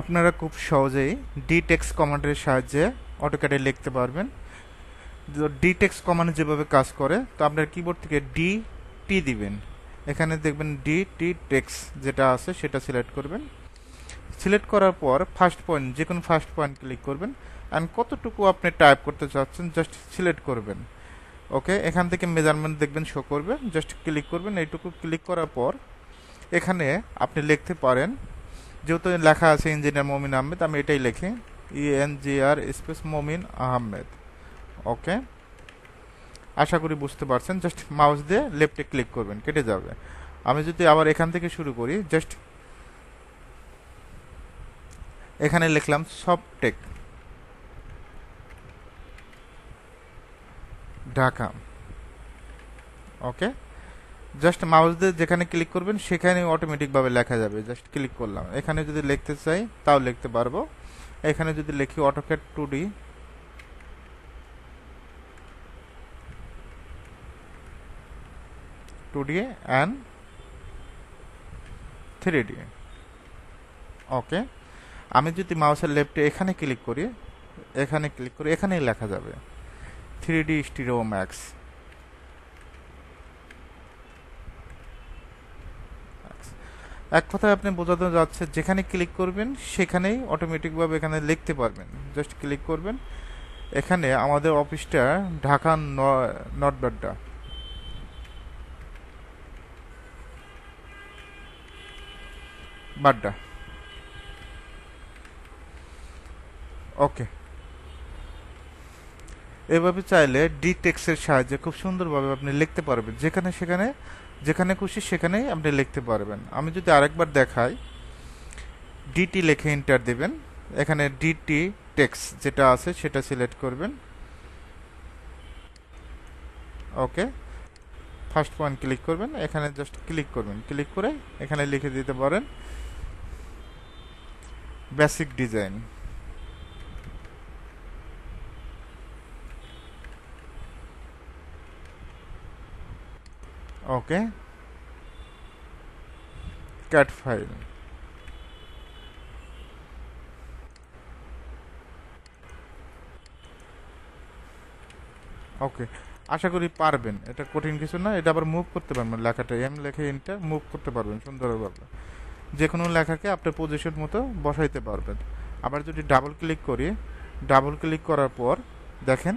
আপনারা খুব সহজেই ডিটেক্স কমান্ডের সাহায্যে অটোক্যাডে লিখতে পারবেন। ডিটেক্স কমান্ড যেভাবে কাজ করে, তো আপনার কিবোর্ড থেকে ডি টি দিবেন। এখানে দেখবেন ডি টি টেক্স যেটা আছে সেটা সিলেক্ট করবেন। সিলেক্ট করার পর ফার্স্ট পয়েন্ট যে কোনো ফার্স্ট পয়েন্ট ক্লিক করবেন। অ্যান্ড কতটুকু আপনি টাইপ করতে চাচ্ছেন জাস্ট সিলেক্ট করবেন। ওকে এখান থেকে মেজারমেন্ট দেখবেন শো করবে। জাস্ট ক্লিক করবেন। এইটুকু ক্লিক করার পর এখানে আপনি লিখতে পারেন যেহেতু লেখা আছে ইঞ্জিনিয়ার মমিন আহমেদ, আমি এটাই লিখি। ই এন জি আর স্পেস মমিন আহমেদ। ওকে আশা করি বুঝতে পারছেন। জাস্ট মাউস দিয়ে লেফটে ক্লিক করবেন, কেটে যাবে। আমি যদি আবার এখান থেকে শুরু করি জাস্ট এখানে লিখলাম Softech Dhaka. Okay just mouse দিয়ে যেখানে ক্লিক করবেন, সেখানে অটোমেটিকভাবে লেখা যাবে। জাস্ট ক্লিক করলাম। এখানে যদি লিখতে চাই, তাও লিখতে পারব। এখানে যদি লিখি AutoCAD two D two D and three D okay আমি যদি মাউসের লেফটে এখানে ক্লিক করি, এখানে ক্লিক করি, এখানেই লেখা যাবে। থ্রি ডি স্টিরিও ম্যাক্স এক কথায় আপনি বোঝাতে যাচ্ছে, যেখানে ক্লিক করবেন, সেখানেই অটোমেটিকভাবে এখানে লিখতে পারবেন। জাস্ট ক্লিক করবেন। এখানে আমাদের অফিসটা ঢাকা নর্থ বাড্ডা বাড্ডা। ওকে। এভাবে চাইলে ডি টেক্সের সাহায্যে খুব সুন্দরভাবে আপনি লিখতে পারবেন। যেখানে সেখানে, যেখানে খুশি সেখানেই আপনি লিখতে পারবেন। আমি যদি আরেকবার দেখাই ডিটি লেখে এন্টার দেবেন। এখানে ডিটি টেক্স যেটা আছে সেটা সিলেক্ট করবেন। ওকে ফার্স্ট পয়েন্ট ক্লিক করবেন। এখানে জাস্ট ক্লিক করবেন। ক্লিক করে এখানে লিখে দিতে পারেন basic design okay cat file. Okay আশা করি পারবেন। এটা কঠিন কিছু না, এটা আবার মুভ করতে পারবেন লেখাটা। এম লেখে ইন্টার মুভ করতে পারবেন সুন্দরভাবে। যে কোনো লেখাকে আপনার পজিশন মতো বসাইতে পারবেন। আবার যদি ডাবল ক্লিক করি ডাবল ক্লিক করার পর দেখেন,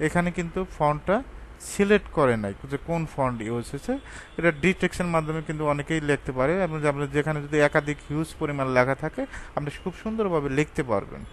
এখানে কিন্তু ফন্টটা সিলেক্ট করে নাই যে কোন ফন্ট ইউজ হয়েছে। এটা ডিটেকশন মাধ্যমে কিন্তু অনেকেই লিখতে পারে এবং আপনার যেখানে যদি একাধিক হিউজ পরিমাণ লেখা থাকে, আপনি খুব সুন্দরভাবে লিখতে পারবেন।